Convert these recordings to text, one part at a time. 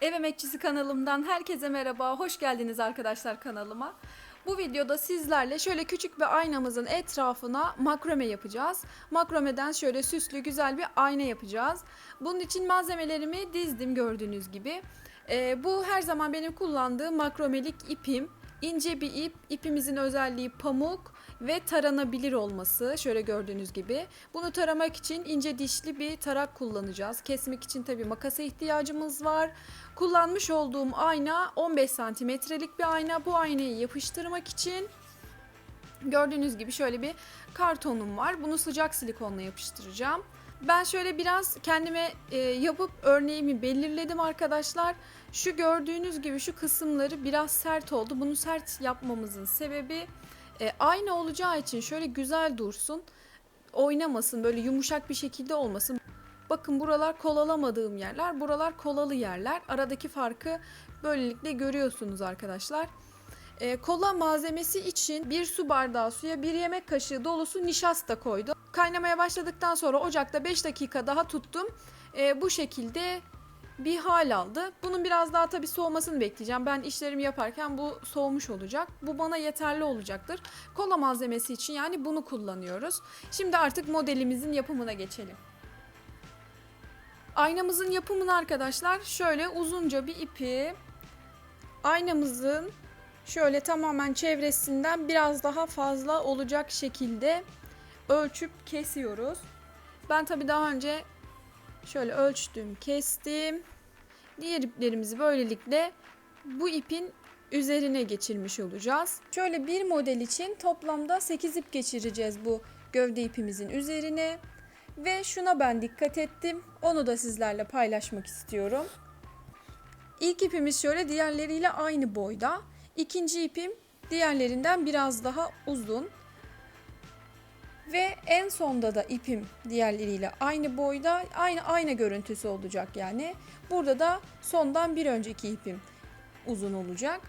Ev Emekçisi kanalımdan herkese merhaba. Hoş geldiniz arkadaşlar kanalıma. Bu videoda sizlerle şöyle küçük bir aynamızın etrafına makrome yapacağız. Makromeden şöyle süslü güzel bir ayna yapacağız. Bunun için malzemelerimi dizdim gördüğünüz gibi. Ee, bu her zaman benim kullandığım makromelik ipim. İnce bir ip, ipimizin özelliği pamuk ve taranabilir olması. Şöyle gördüğünüz gibi. Bunu taramak için ince dişli bir tarak kullanacağız. Kesmek için tabii makasa ihtiyacımız var. Kullanmış olduğum ayna 15 santimetrelik bir ayna. Bu aynayı yapıştırmak için gördüğünüz gibi şöyle bir kartonum var. Bunu sıcak silikonla yapıştıracağım. Ben şöyle biraz kendime e, yapıp örneğimi belirledim arkadaşlar. Şu gördüğünüz gibi şu kısımları biraz sert oldu. Bunu sert yapmamızın sebebi e, ayna olacağı için şöyle güzel dursun. Oynamasın böyle yumuşak bir şekilde olmasın. Bakın buralar kolalamadığım yerler, buralar kolalı yerler. Aradaki farkı böylelikle görüyorsunuz arkadaşlar. E, kola malzemesi için bir su bardağı suya bir yemek kaşığı dolusu nişasta koydum. Kaynamaya başladıktan sonra ocakta 5 dakika daha tuttum. E, bu şekilde bir hal aldı. Bunun biraz daha tabii soğumasını bekleyeceğim. Ben işlerimi yaparken bu soğumuş olacak. Bu bana yeterli olacaktır. Kola malzemesi için yani bunu kullanıyoruz. Şimdi artık modelimizin yapımına geçelim. Aynamızın yapımını arkadaşlar şöyle uzunca bir ipi aynamızın şöyle tamamen çevresinden biraz daha fazla olacak şekilde ölçüp kesiyoruz. Ben tabi daha önce şöyle ölçtüm, kestim. Diğer iplerimizi böylelikle bu ipin üzerine geçirmiş olacağız. Şöyle bir model için toplamda 8 ip geçireceğiz bu gövde ipimizin üzerine. Ve şuna ben dikkat ettim. Onu da sizlerle paylaşmak istiyorum. İlk ipimiz şöyle diğerleriyle aynı boyda. İkinci ipim diğerlerinden biraz daha uzun. Ve en sonda da ipim diğerleriyle aynı boyda, aynı ayna görüntüsü olacak yani. Burada da sondan bir önceki ipim uzun olacak.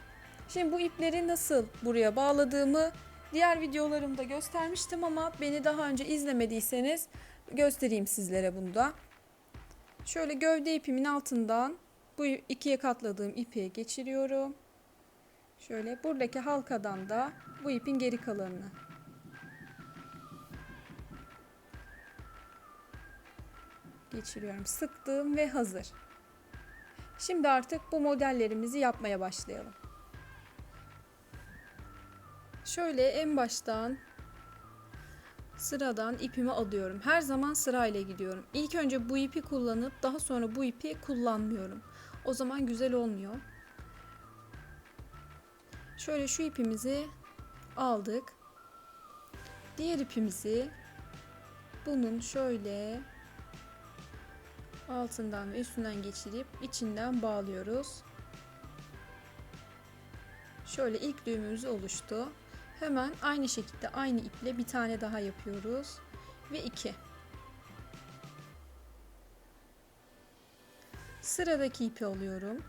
Şimdi bu ipleri nasıl buraya bağladığımı diğer videolarımda göstermiştim ama beni daha önce izlemediyseniz göstereyim sizlere bunu da. Şöyle gövde ipimin altından bu ikiye katladığım ipi geçiriyorum. Şöyle buradaki halkadan da bu ipin geri kalanını geçiriyorum. Sıktım ve hazır. Şimdi artık bu modellerimizi yapmaya başlayalım. Şöyle en baştan sıradan ipimi alıyorum. Her zaman sırayla gidiyorum. İlk önce bu ipi kullanıp daha sonra bu ipi kullanmıyorum. O zaman güzel olmuyor. Şöyle şu ipimizi aldık. Diğer ipimizi bunun şöyle altından ve üstünden geçirip içinden bağlıyoruz. Şöyle ilk düğümümüz oluştu. Hemen aynı şekilde aynı iple bir tane daha yapıyoruz. Ve iki. Sıradaki ipi alıyorum.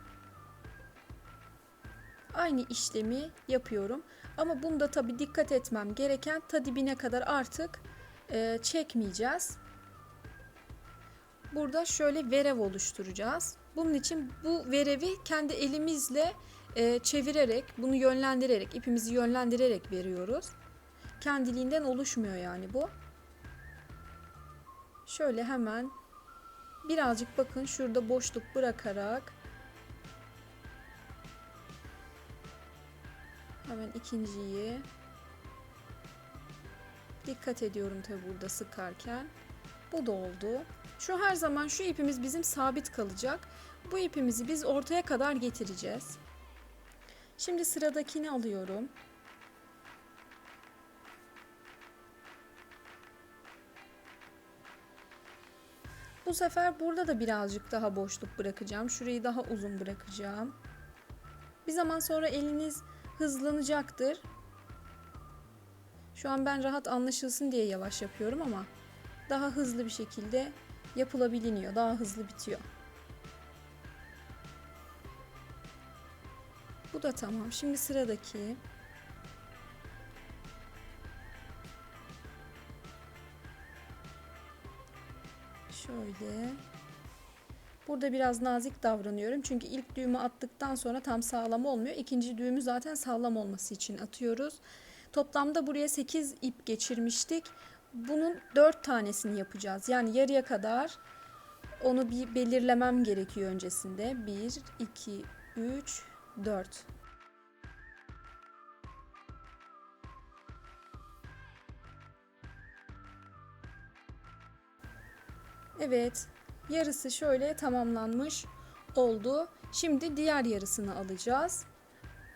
Aynı işlemi yapıyorum. Ama bunda tabi dikkat etmem gereken ta dibine kadar artık çekmeyeceğiz. Burada şöyle verev oluşturacağız. Bunun için bu verevi kendi elimizle e, çevirerek, bunu yönlendirerek, ipimizi yönlendirerek veriyoruz. Kendiliğinden oluşmuyor yani bu. Şöyle hemen birazcık bakın şurada boşluk bırakarak hemen ikinciyi dikkat ediyorum tabi burada sıkarken. Bu da oldu. Şu her zaman şu ipimiz bizim sabit kalacak. Bu ipimizi biz ortaya kadar getireceğiz. Şimdi sıradakini alıyorum. Bu sefer burada da birazcık daha boşluk bırakacağım. Şurayı daha uzun bırakacağım. Bir zaman sonra eliniz hızlanacaktır. Şu an ben rahat anlaşılsın diye yavaş yapıyorum ama daha hızlı bir şekilde yapılabiliniyor. Daha hızlı bitiyor. Bu da tamam. Şimdi sıradaki şöyle Burada biraz nazik davranıyorum. Çünkü ilk düğümü attıktan sonra tam sağlam olmuyor. İkinci düğümü zaten sağlam olması için atıyoruz. Toplamda buraya 8 ip geçirmiştik. Bunun 4 tanesini yapacağız. Yani yarıya kadar onu bir belirlemem gerekiyor öncesinde. 1, 2, 3, 4. Evet, yarısı şöyle tamamlanmış oldu. Şimdi diğer yarısını alacağız.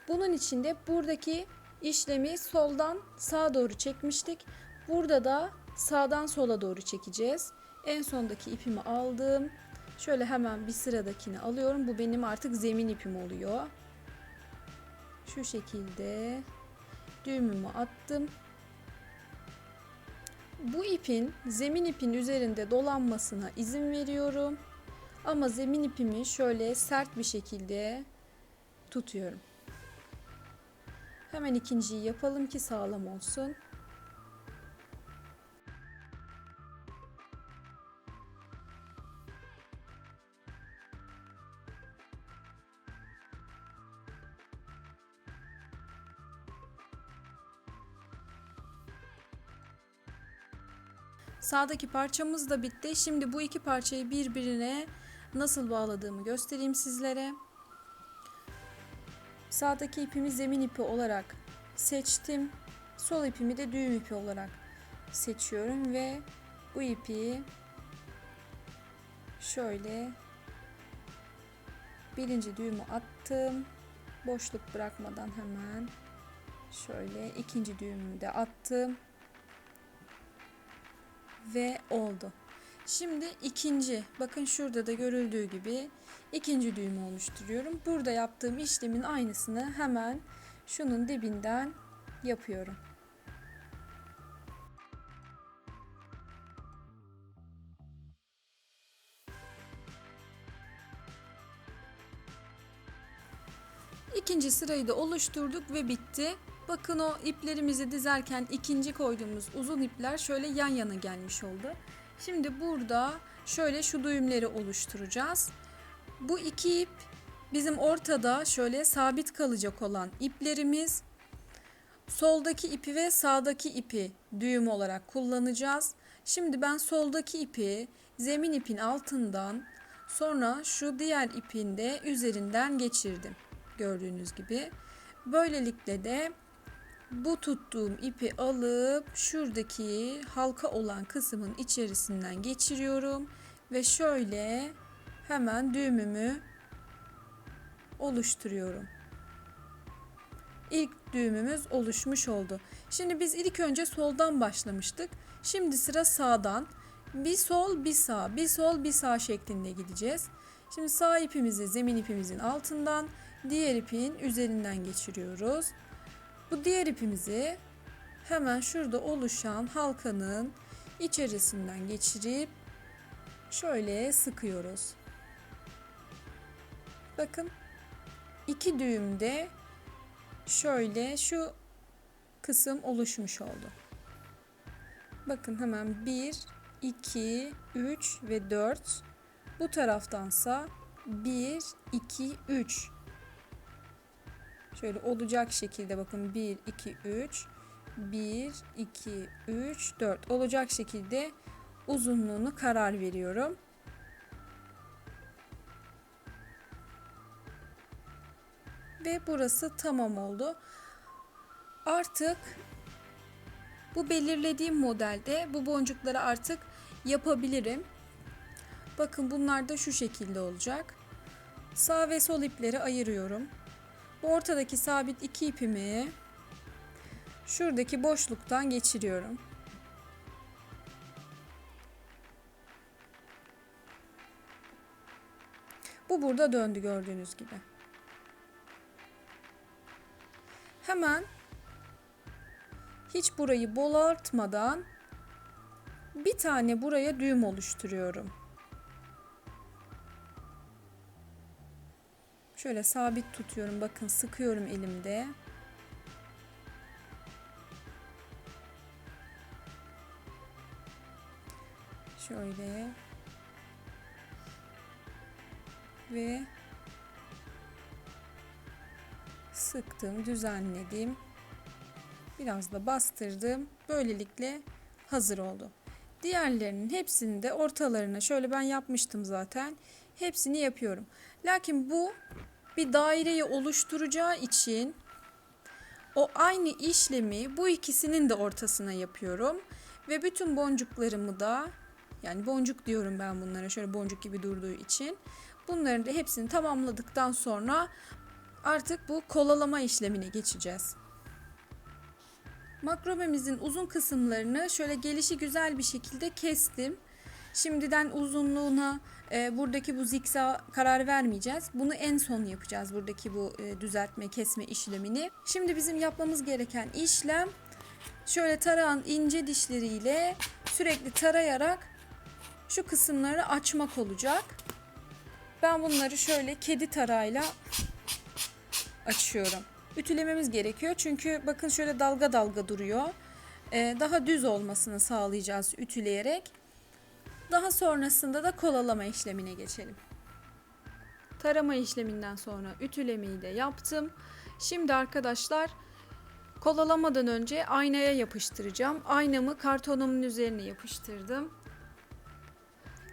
Bunun için de buradaki işlemi soldan sağa doğru çekmiştik. Burada da sağdan sola doğru çekeceğiz. En sondaki ipimi aldım. Şöyle hemen bir sıradakini alıyorum. Bu benim artık zemin ipim oluyor. Şu şekilde düğümümü attım. Bu ipin zemin ipin üzerinde dolanmasına izin veriyorum. Ama zemin ipimi şöyle sert bir şekilde tutuyorum. Hemen ikinciyi yapalım ki sağlam olsun. Sağdaki parçamız da bitti. Şimdi bu iki parçayı birbirine nasıl bağladığımı göstereyim sizlere. Sağdaki ipimi zemin ipi olarak seçtim. Sol ipimi de düğüm ipi olarak seçiyorum ve bu ipi şöyle birinci düğümü attım. Boşluk bırakmadan hemen şöyle ikinci düğümümü de attım ve oldu. Şimdi ikinci, bakın şurada da görüldüğü gibi ikinci düğüm oluşturuyorum. Burada yaptığım işlemin aynısını hemen şunun dibinden yapıyorum. İkinci sırayı da oluşturduk ve bitti. Bakın o iplerimizi dizerken ikinci koyduğumuz uzun ipler şöyle yan yana gelmiş oldu. Şimdi burada şöyle şu düğümleri oluşturacağız. Bu iki ip bizim ortada şöyle sabit kalacak olan iplerimiz. Soldaki ipi ve sağdaki ipi düğüm olarak kullanacağız. Şimdi ben soldaki ipi zemin ipin altından sonra şu diğer ipin de üzerinden geçirdim. Gördüğünüz gibi. Böylelikle de bu tuttuğum ipi alıp şuradaki halka olan kısmın içerisinden geçiriyorum ve şöyle hemen düğümümü oluşturuyorum. İlk düğümümüz oluşmuş oldu. Şimdi biz ilk önce soldan başlamıştık. Şimdi sıra sağdan. Bir sol, bir sağ, bir sol, bir sağ şeklinde gideceğiz. Şimdi sağ ipimizi zemin ipimizin altından, diğer ipin üzerinden geçiriyoruz. Bu diğer ipimizi hemen şurada oluşan halkanın içerisinden geçirip şöyle sıkıyoruz. Bakın iki düğümde şöyle şu kısım oluşmuş oldu. Bakın hemen 1, 2, 3 ve 4. Bu taraftansa 1, 2, 3 Şöyle olacak şekilde bakın 1, 2, 3, 1, 2, 3, 4 olacak şekilde uzunluğunu karar veriyorum. Ve burası tamam oldu. Artık bu belirlediğim modelde bu boncukları artık yapabilirim. Bakın bunlar da şu şekilde olacak. Sağ ve sol ipleri ayırıyorum. Bu ortadaki sabit iki ipimi şuradaki boşluktan geçiriyorum. Bu burada döndü gördüğünüz gibi. Hemen hiç burayı bolartmadan bir tane buraya düğüm oluşturuyorum. Şöyle sabit tutuyorum. Bakın sıkıyorum elimde. Şöyle. ve sıktım, düzenledim. Biraz da bastırdım. Böylelikle hazır oldu. Diğerlerinin hepsini de ortalarına şöyle ben yapmıştım zaten. Hepsini yapıyorum. Lakin bu bir daireyi oluşturacağı için o aynı işlemi bu ikisinin de ortasına yapıyorum. Ve bütün boncuklarımı da yani boncuk diyorum ben bunlara şöyle boncuk gibi durduğu için. Bunların da hepsini tamamladıktan sonra artık bu kolalama işlemine geçeceğiz. Makromemizin uzun kısımlarını şöyle gelişi güzel bir şekilde kestim. Şimdiden uzunluğuna e, buradaki bu zikza karar vermeyeceğiz. Bunu en son yapacağız buradaki bu e, düzeltme kesme işlemini. Şimdi bizim yapmamız gereken işlem şöyle tarağın ince dişleriyle sürekli tarayarak şu kısımları açmak olacak. Ben bunları şöyle kedi tarağıyla açıyorum. Ütülememiz gerekiyor çünkü bakın şöyle dalga dalga duruyor. Ee, daha düz olmasını sağlayacağız ütüleyerek. Daha sonrasında da kolalama işlemine geçelim. Tarama işleminden sonra ütülemeyi de yaptım. Şimdi arkadaşlar kolalamadan önce aynaya yapıştıracağım. Aynamı kartonumun üzerine yapıştırdım.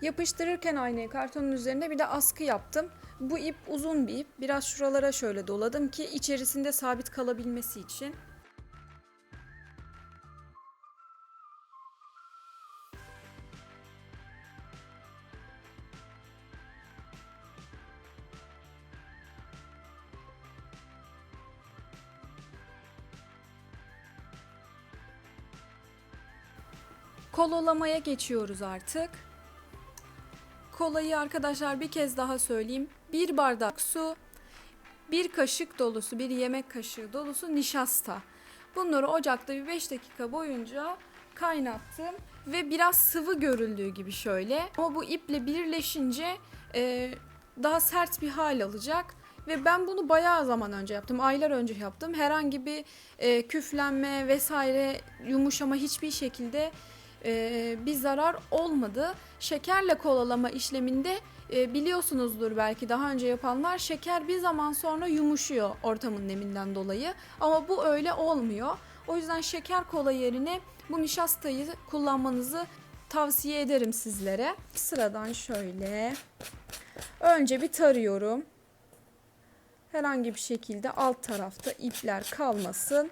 Yapıştırırken aynayı kartonun üzerine bir de askı yaptım. Bu ip uzun bir ip. Biraz şuralara şöyle doladım ki içerisinde sabit kalabilmesi için. Kololamaya geçiyoruz artık. Kolayı arkadaşlar bir kez daha söyleyeyim. Bir bardak su, bir kaşık dolusu, bir yemek kaşığı dolusu nişasta. Bunları ocakta bir 5 dakika boyunca kaynattım ve biraz sıvı görüldüğü gibi şöyle. Ama bu iple birleşince e, daha sert bir hal alacak. Ve ben bunu bayağı zaman önce yaptım. Aylar önce yaptım. Herhangi bir e, küflenme vesaire yumuşama hiçbir şekilde e, bir zarar olmadı. Şekerle kolalama işleminde e, biliyorsunuzdur belki daha önce yapanlar şeker bir zaman sonra yumuşuyor ortamın neminden dolayı. Ama bu öyle olmuyor. O yüzden şeker kola yerine bu nişastayı kullanmanızı tavsiye ederim sizlere. Sıradan şöyle önce bir tarıyorum. Herhangi bir şekilde alt tarafta ipler kalmasın.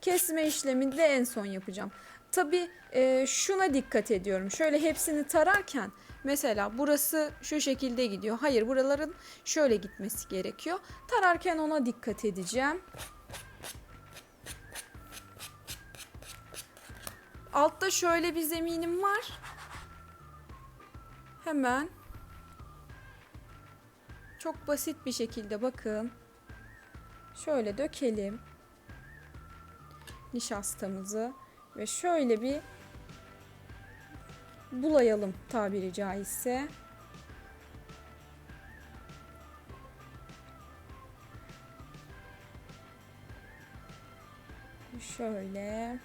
Kesme işlemini de en son yapacağım. Tabi e, şuna dikkat ediyorum. Şöyle hepsini tararken mesela burası şu şekilde gidiyor. Hayır buraların şöyle gitmesi gerekiyor. Tararken ona dikkat edeceğim. Altta şöyle bir zeminim var. Hemen çok basit bir şekilde bakın. Şöyle dökelim nişastamızı ve şöyle bir bulayalım tabiri caizse. Şöyle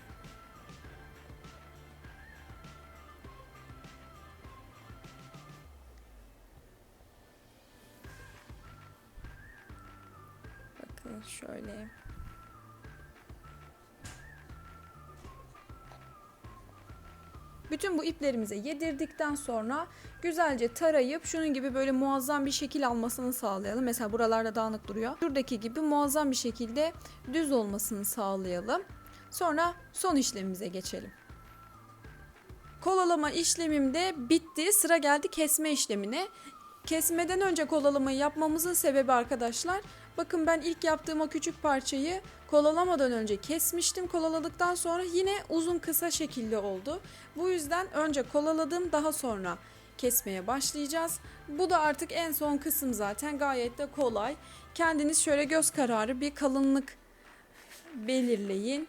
Bakın şöyle Bütün bu iplerimize yedirdikten sonra güzelce tarayıp şunun gibi böyle muazzam bir şekil almasını sağlayalım. Mesela buralarda dağınık duruyor. Şuradaki gibi muazzam bir şekilde düz olmasını sağlayalım. Sonra son işlemimize geçelim. Kolalama işlemim de bitti. Sıra geldi kesme işlemine. Kesmeden önce kolalamayı yapmamızın sebebi arkadaşlar Bakın ben ilk yaptığım o küçük parçayı kolalamadan önce kesmiştim. Kolaladıktan sonra yine uzun kısa şekilde oldu. Bu yüzden önce kolaladım daha sonra kesmeye başlayacağız. Bu da artık en son kısım zaten gayet de kolay. Kendiniz şöyle göz kararı bir kalınlık belirleyin.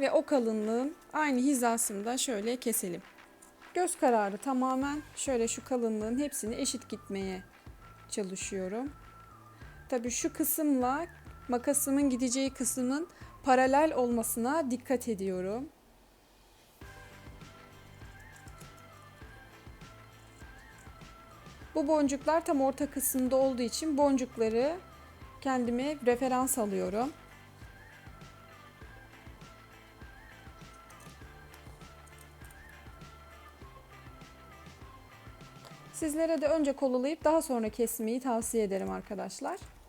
Ve o kalınlığın aynı hizasında şöyle keselim. Göz kararı tamamen şöyle şu kalınlığın hepsini eşit gitmeye çalışıyorum. Tabii şu kısımla makasımın gideceği kısmın paralel olmasına dikkat ediyorum. Bu boncuklar tam orta kısımda olduğu için boncukları kendime referans alıyorum. Sizlere de önce kolalayıp daha sonra kesmeyi tavsiye ederim arkadaşlar.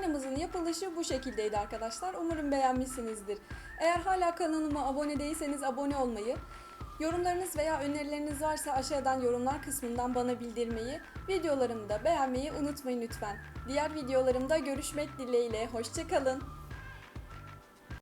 Aynamızın yapılışı bu şekildeydi arkadaşlar. Umarım beğenmişsinizdir. Eğer hala kanalıma abone değilseniz abone olmayı, yorumlarınız veya önerileriniz varsa aşağıdan yorumlar kısmından bana bildirmeyi, videolarımı da beğenmeyi unutmayın lütfen. Diğer videolarımda görüşmek dileğiyle. Hoşçakalın.